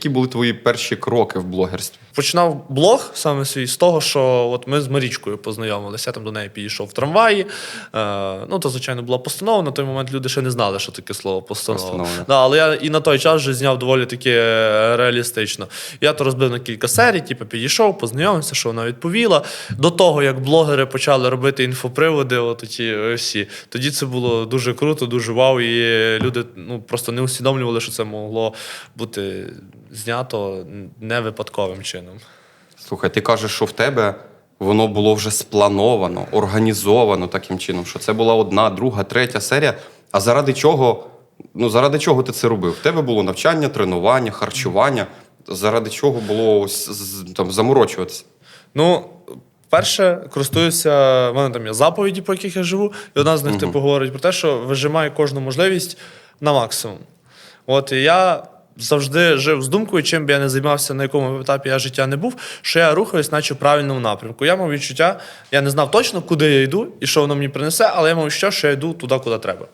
які були твої перші кроки в блогерстві? Починав блог саме свій з того, що от ми з Марічкою познайомилися. Я там до неї підійшов в трамваї. Е, ну, то, звичайно, була постанова. На той момент люди ще не знали, що таке слово постанова. Постанова. Да, але я і на той час вже зняв доволі таки е, реалістично. Я то розбив на кілька серій, типу, підійшов, познайомився, що вона відповіла. До того, як блогери почали робити інфоприводи, от ті е, всі, тоді це було дуже круто, дуже вау. І люди ну, просто не усвідомлювали, що це могло бути знято не випадковим чином. Слухай, ти кажеш, що в тебе воно було вже сплановано, організовано таким чином, що це була одна, друга, третя серія. А заради чого? Ну, заради чого ти це робив? В тебе було навчання, тренування, харчування. Заради чого було ось там заморочуватися? Ну, перше, користуюся, в мене там є заповіді, по яких я живу, і одна з них типу говорить про те, що вижимаю кожну можливість на максимум. От і я завжди жив з думкою, чим би я не займався, на якому етапі я життя не був, що я рухаюсь, наче в правильному напрямку. Я мав відчуття, я не знав точно, куди я йду і що воно мені принесе, але я мав відчуття, що я йду туди, куди треба.